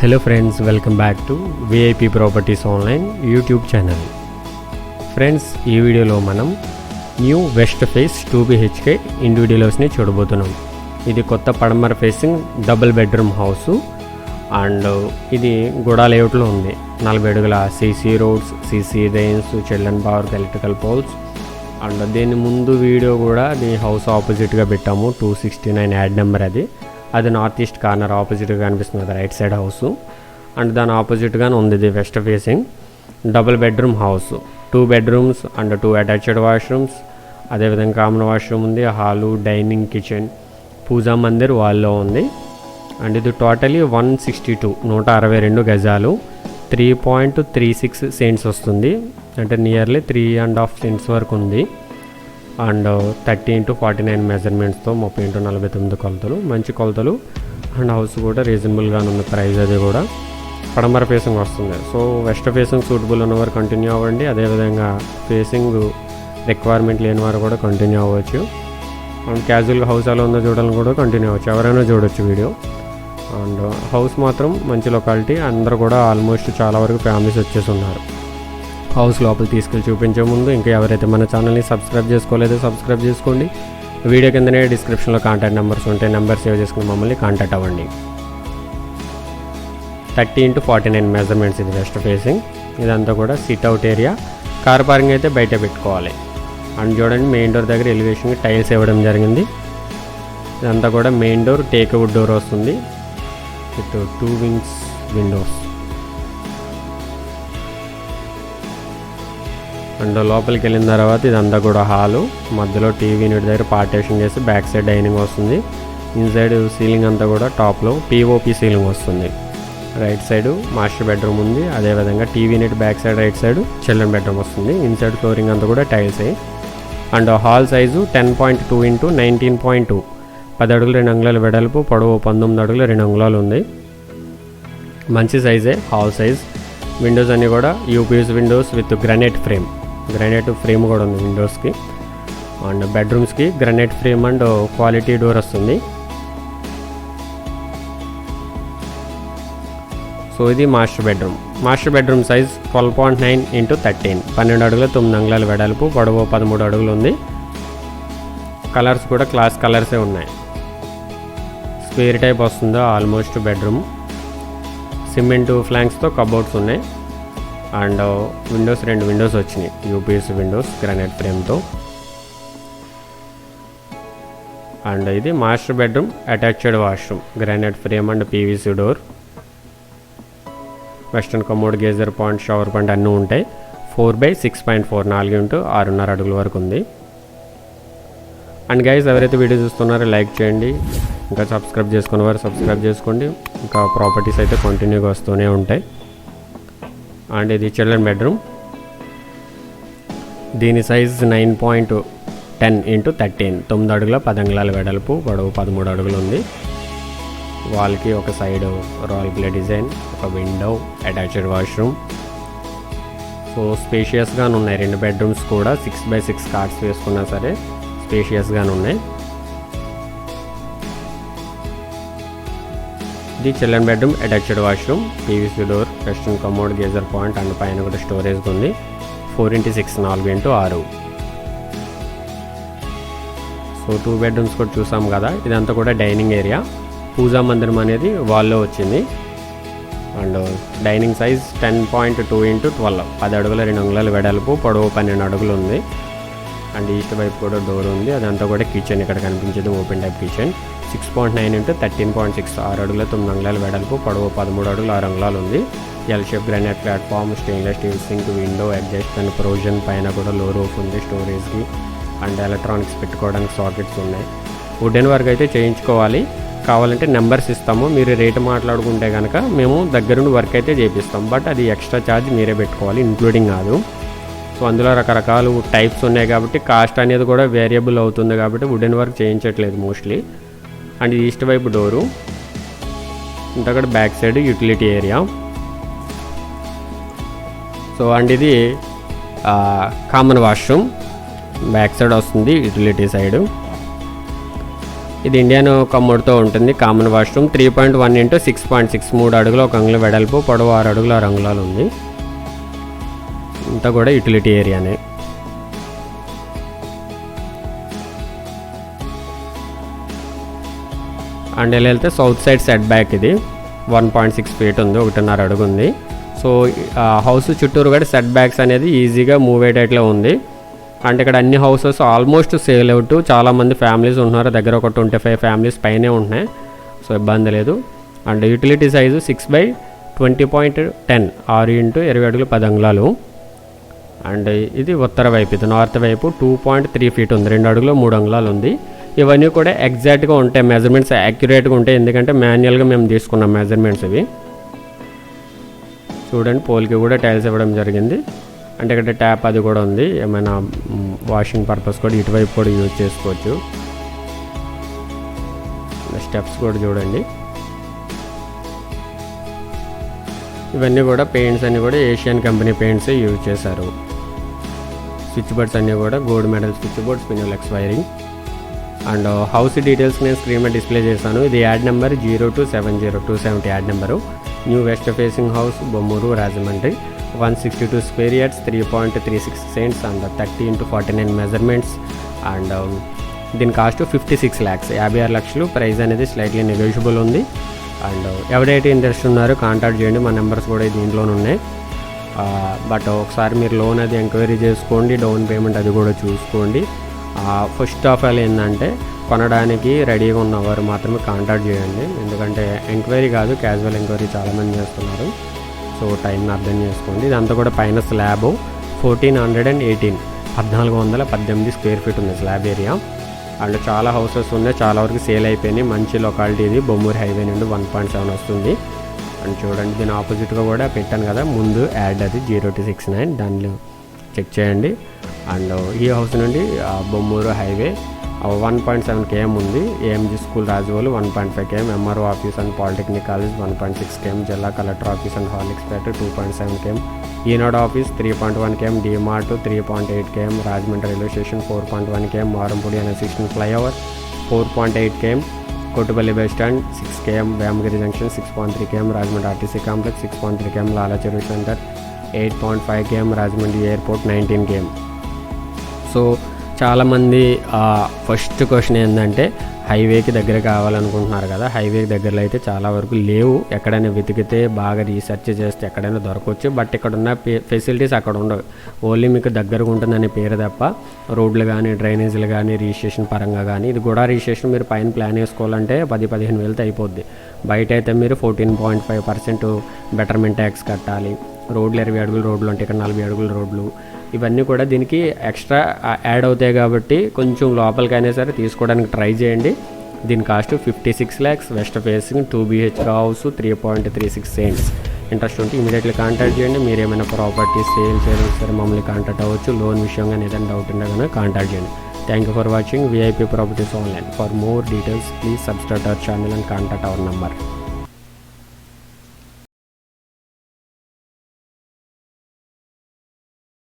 Hello friends welcome back to VIP properties online YouTube channel friends ఈ వీడియోలో మనం new west face two BHK ఇండివిజువల్స్ని చూడబోతున్నాం. ఇది కొత్త పడమర facing double bedroom house and ఇది గుడా లేఅవుట్లో ఉంది. నలభై అడుగుల CC roads CC drains children park electrical poles and దీని ముందు వీడియో కూడా దీని హౌస్ ఆపోజిట్గా పెట్టాము. Two sixty nine ad number అది. అది నార్త్ ఈస్ట్ కార్నర్ ఆపోజిట్గా కనిపిస్తుంది అది రైట్ సైడ్ హౌస్. అండ్ దాని ఆపోజిట్గానే ఉంది ఇది west facing. Double bedroom house. Two bedrooms and two attached washrooms అదేవిధంగా కామన్ వాష్రూమ్ ఉంది hall dining kitchen puja mandir వాల్లో ఉంది. అండ్ ఇది టోటలీ వన్ సిక్స్టీ టూ నూట అరవై రెండు గజాలు. Three point three six cents వస్తుంది. అంటే nearly three and half cents వరకు ఉంది. And thirty into forty nine మెజర్మెంట్స్తో ముప్పై ఇంటూ నలభై తొమ్మిది కొలతలు. మంచి కొలతలు. అండ్ హౌస్ కూడా రీజనబుల్గానే ఉంది ప్రైస్ అది కూడా. పడమర ఫేసింగ్ వస్తుంది. సో వెస్ట్ ఫేసింగ్ సూటబుల్ ఉన్నవారు కంటిన్యూ అవ్వండి. అదేవిధంగా ఫేసింగ్ రిక్వైర్మెంట్ లేని వారు కూడా కంటిన్యూ అవ్వచ్చు. అండ్ క్యాజువల్గా హౌస్ ఎలా ఉందో చూడాలని కూడా కంటిన్యూ అవ్వచ్చు. ఎవరైనా చూడొచ్చు వీడియో. అండ్ హౌస్ మాత్రం మంచి లొకాలిటీ. అందరూ కూడా ఆల్మోస్ట్ చాలా వరకు ఫ్యామిలీస్ వచ్చేసి ఉన్నారు. హౌస్ లోపల తీసుకెళ్ళి చూపించే ముందు ఇంకా ఎవరైతే మన ఛానల్ని సబ్స్క్రైబ్ చేసుకోలేదో సబ్స్క్రైబ్ చేసుకోండి. వీడియో కిందనే డిస్క్రిప్షన్లో కాంటాక్ట్ నెంబర్స్ ఉంటాయి. నెంబర్ సేవ్ చేసుకుని మమ్మల్ని కాంటాక్ట్ అవ్వండి. Thirty into forty nine measurements ఇది వెస్ట్ ఫేసింగ్. ఇదంతా కూడా sit out area car parking అయితే బయట పెట్టుకోవాలి. అండ్ చూడండి మెయిన్ డోర్ దగ్గర ఎలివేషన్కి టైల్స్ ఇవ్వడం జరిగింది. ఇదంతా కూడా మెయిన్ డోర్ టేక్ డోర్ వస్తుంది. With two wings windows and లోపలికి వెళ్ళిన తర్వాత ఇదంతా కూడా హాలు. మధ్యలో టీవీ యూనిట్ దగ్గర పార్టేషన్ చేసి బ్యాక్ సైడ్ డైనింగ్ వస్తుంది. ఇన్సైడ్ సీలింగ్ అంతా కూడా టాప్లో పీఓపి సీలింగ్ వస్తుంది. రైట్ సైడ్ మాస్టర్ బెడ్రూమ్ ఉంది. అదేవిధంగా TV unit back side right side children bedroom వస్తుంది. ఇన్సైడ్ ఫ్లోరింగ్ అంతా కూడా tiles and hall size ten point two into nineteen point two. పది అడుగులు రెండు అంగుళాలు వెడల్పు పొడవు పంతొమ్మిది అడుగులు రెండు అంగుళాలు ఉంది. మంచి సైజే హాల్ సైజ్. విండోస్ అన్నీ కూడా UPS windows with granite frame. Granite frame కూడా ఉంది విండోస్కి and బెడ్రూమ్స్కి granite frame and quality door వస్తుంది. సో ఇది master bedroom. Master bedroom size twelve point nine into thirteen. పన్నెండు అడుగుల తొమ్మిది అంగుళాల వెడల్పు పొడవు పదమూడు అడుగులు ఉంది. కలర్స్ కూడా క్లాస్ కలర్సే ఉన్నాయి. స్క్వేర్ టైప్ వస్తుందో? Almost bedroom. సిమెంట్ ఫ్లాంక్స్తో కబోర్డ్స్ ఉన్నాయి. అండ్ విండోస్ రెండు విండోస్ వచ్చినాయి. యూపీఎస్ విండోస్ గ్రానైట్ ఫ్రేమ్తో. అండ్ ఇది master bedroom attached washroom granite frame and PVC door. Western commode geyser point shower point అన్నీ ఉంటాయి. Four by six point four నాలుగు ఇంటూ ఆరున్నర అడుగుల వరకు ఉంది. అండ్ గైస్ ఎవరైతే వీడియో చూస్తున్నారో లైక్ చేయండి. ఇంకా సబ్స్క్రైబ్ చేసుకున్న వారు సబ్స్క్రైబ్ చేసుకోండి. ఇంకా ప్రాపర్టీస్ అయితే కంటిన్యూగా వస్తూనే ఉంటాయి. అండ్ ఇది చిల్డ్రన్ బెడ్రూమ్. దీని size nine point ten into thirteen. తొమ్మిది అడుగుల పది అంగుళాల వెడల్పు పొడవు పదమూడు అడుగులు ఉంది వాల్కి ఒక సైడ్ రాయల్ ప్లే డిజైన్ ఒక విండో అటాచ్డ్ వాష్రూమ్. సో స్పేషియస్గానే ఉన్నాయి రెండు బెడ్రూమ్స్ కూడా సిక్స్ బై సిక్స్ కార్డ్స్ వేసుకున్నా సరే స్పేషియస్గానే ఉన్నాయి ఇది children bedroom attached washroom PVC door western commode geyser point and పైన కూడా స్టోరేజ్ ఉంది. ఫోర్ ఇంటూ సిక్స్ నాలుగు ఇంటూ ఆరు. సో టూ బెడ్రూమ్స్ కూడా చూసాం కదా. ఇదంతా కూడా డైనింగ్ ఏరియా. పూజా మందిరం అనేది వాల్లో వచ్చింది. And dining size ten point two into twelve. పది అడుగుల రెండు అంగుళాలు వెడల్పు పొడవు పన్నెండు అడుగులు ఉంది. అండ్ ఈస్ట్ వైపు కూడా డోర్ ఉంది. అదంతా కూడా కిచెన్ ఇక్కడ కనిపించేది. Open type kitchen. Six point nine into thirteen point six. ఆరు అడుగుల తొమ్మిది అంగుళాల వెడల్పు పొడవు పదమూడు అడుగులు ఆరు అంగుళాలు ఉంది. L shape granite platform stainless steel sink window adjust and provision పైన కూడా లో రూఫ్ ఉంది. స్టోరేజ్కి అండ్ ఎలక్ట్రానిక్స్ పెట్టుకోవడానికి సాకెట్స్ ఉన్నాయి. వుడెన్ వర్క్ అయితే చేయించుకోవాలి. కావాలంటే నెంబర్స్ ఇస్తాము. మీరు రేటు మాట్లాడుకుంటే కనుక మేము దగ్గరుండి వర్క్ అయితే చేపిస్తాం. బట్ అది ఎక్స్ట్రా ఛార్జ్ మీరే పెట్టుకోవాలి ఇంక్లూడింగ్ కాదు సో అందులో రకరకాలు టైప్స్ ఉన్నాయి కాబట్టి కాస్ట్ అనేది కూడా వేరియబుల్ అవుతుంది కాబట్టి వుడెన్ వర్క్ చేయించట్లేదు మోస్ట్లీ అండ్ ఈస్ట్ వైపు door ఇంతకడ back side utility area so and ఇది కామన్ వాష్రూమ్ బ్యాక్ సైడ్ వస్తుంది యూటిలిటీ సైడ్ ఇది ఇండియన్ కమ్మోడ్తో ఉంటుంది common washroom three point one into six point six మూడు అడుగులు ఒక అంగుళం వెడల్పు పొడవు ఆరు అడుగులు ఆరు అంగుళాలు ఉంది. అంతా కూడా యూటిలిటీ ఏరియానే. అండ్ ఇలా వెళ్తే సౌత్ సైడ్ సెట్ బ్యాక్ ఇది. వన్ పాయింట్ సిక్స్ ఫీట్ ఉంది ఒకటిన్నర అడుగు ఉంది. సో ఆ హౌస్ చుట్టూరు కూడా సెట్ బ్యాక్స్ అనేది ఈజీగా మూవ్ అయ్యేటట్లే ఉంది. అంటే ఇక్కడ అన్ని హౌసెస్ ఆల్మోస్ట్ సేల్ అవుట్. చాలామంది ఫ్యామిలీస్ ఉంటున్నారు. దగ్గర ఒక ట్వంటీ ఫైవ్ ఫ్యామిలీస్ పైనే ఉంటున్నాయి. సో ఇబ్బంది లేదు. And utility size six by twenty point ten ఆరు ఇంటూ ఇరవై అడుగులు పది అంగుళాలు. అండ్ ఇది ఉత్తర వైపు ఇది నార్త్ వైపు టూ పాయింట్ త్రీ ఫీట్ ఉంది. రెండు అడుగులు మూడు అంగుళాలు ఉంది. ఇవన్నీ కూడా ఎగ్జాక్ట్గా ఉంటాయి మెజర్మెంట్స్ యాక్యురేట్గా ఉంటాయి. ఎందుకంటే మాన్యువల్గా మేము తీసుకున్నాం మెజర్మెంట్స్ ఇవి. చూడండి పోల్కి కూడా టైల్స్ ఇవ్వడం జరిగింది. అంటే ఇక్కడ ట్యాప్ అది కూడా ఉంది. ఏమైనా వాషింగ్ పర్పస్ కూడా ఇటువైపు కూడా యూజ్ చేసుకోవచ్చు. స్టెప్స్ కూడా చూడండి. ఇవన్నీ కూడా పెయింట్స్ అన్నీ కూడా ఏషియన్ కంపెనీ పెయింట్స్ యూజ్ చేశారు. స్విచ్ బోర్డ్స్ అన్నీ కూడా gold medal switch boards Pinolex wiring. And uh, house details నేను స్క్రీన్ మీద డిస్ప్లే చేశాను. ఇది ad number zero two seven zero two seventy ad number. New west facing house Bommuru Rajahmundry. One sixty two square yards three point three six cents and thirty into forty nine measurements and దీని cost fifty six lakhs యాభై ఆరు లక్షలు. Price అనేది slightly negotiable ఉంది. And uh, ఎవరైతే interest ఉన్నారో contact చేయండి. మా నెంబర్స్ కూడా దీంట్లోనే ఉన్నాయి. బట్ ఒకసారి మీరు లోన్ అది ఎంక్వైరీ చేసుకోండి డౌన్ పేమెంట్ అది కూడా చూసుకోండి. ఫస్ట్ ఆఫ్ ఆల్ ఏంటంటే కొనడానికి రెడీగా ఉన్నవారు మాత్రమే కాంటాక్ట్ చేయండి. ఎందుకంటే ఎంక్వైరీ కాదు క్యాజువల్ ఎంక్వైరీ చాలామంది చేస్తున్నారు. సో టైంని అర్థం చేసుకోండి. ఇదంతా కూడా పైన slab fourteen hundred and eighteen. పద్నాలుగు వందల పద్దెనిమిది స్క్వేర్ ఫీట్ ఉంది స్లాబ్ ఏరియా. అండ్ చాలా హౌసెస్ ఉన్నాయి. చాలా వరకు సేల్ అయిపోయినాయి. మంచి లొకాలిటీ ఇది. బొమ్మూరి హైవే నుండి వన్ పాయింట్ సెవెన్ వస్తుంది. అండ్ చూడండి దీని ఆపోజిట్గా కూడా పెట్టాను కదా ముందు యాడ్ అది జీరో టూ సిక్స్ నైన్ దానిలో చెక్ చేయండి. అండ్ ఈ హౌస్ నుండి Bommuru highway one point seven KM ఉంది. AMG school Rajavolu one point five KM MRO office and polytechnic college one point six KM జిల్లా collector office and Horlicks Peta two point seven KM Eenadu office three point one KM DMart three point eight KM Rajahmundry railway station four point one KM Marampudi అనే sixteen flyover four point eight KM Kottupalli bus stand six KM Vemagiri junction six point three KM Rajahmundry RTC complex six point three KM Lala Cheruvu centre eight point five KM Rajahmundry airport nineteen KM so చాలామంది first question ఏంటంటే హైవేకి దగ్గర కావాలనుకుంటున్నారు కదా హైవేకి దగ్గరలో అయితే చాలా వరకు లేవు. ఎక్కడైనా వెతికితే బాగా రీసెర్చ్ చేస్తే ఎక్కడైనా దొరకవచ్చు బట్ ఇక్కడ ఉన్న ఫెసిలిటీస్ అక్కడ ఉండవు. ఓన్లీ మీకు దగ్గరగా ఉంటుందనే పేరు తప్ప రోడ్లు కానీ డ్రైనేజీలు కానీ రిజిస్ట్రేషన్ పరంగా కానీ ఇది కూడా రిజిస్ట్రేషన్ మీరు పైన ప్లాన్ వేసుకోవాలంటే పది పదిహేను వేలతో అయిపోద్ది. బయట అయితే మీరు fourteen point five percent betterment tax కట్టాలి. రోడ్లు ఇరవై అడుగులు రోడ్లు అంటే ఇక్కడ నలభై అడుగుల రోడ్లు. ఇవన్నీ కూడా దీనికి ఎక్స్ట్రా యాడ్ అవుతాయి కాబట్టి కొంచెం లోపలికైనా సరే తీసుకోవడానికి ట్రై చేయండి. దీని cost fifty six lakhs. West facing two BH house three point three six cents. Interest ఉంటే ఇమీడియట్లీ కాంటాక్ట్ చేయండి. మీరు ఏమైనా ప్రాపర్టీస్ సేల్ చేయాలి సరే మమ్మల్ని కాంటాక్ట్ అవ్వచ్చు. లోన్ విషయంగా ఏదైనా డౌట్ ఉంటే కానీ కాంటాక్ట్ చేయండి. Thank you for watching VIP properties online for more details please subscribe our channel and contact our number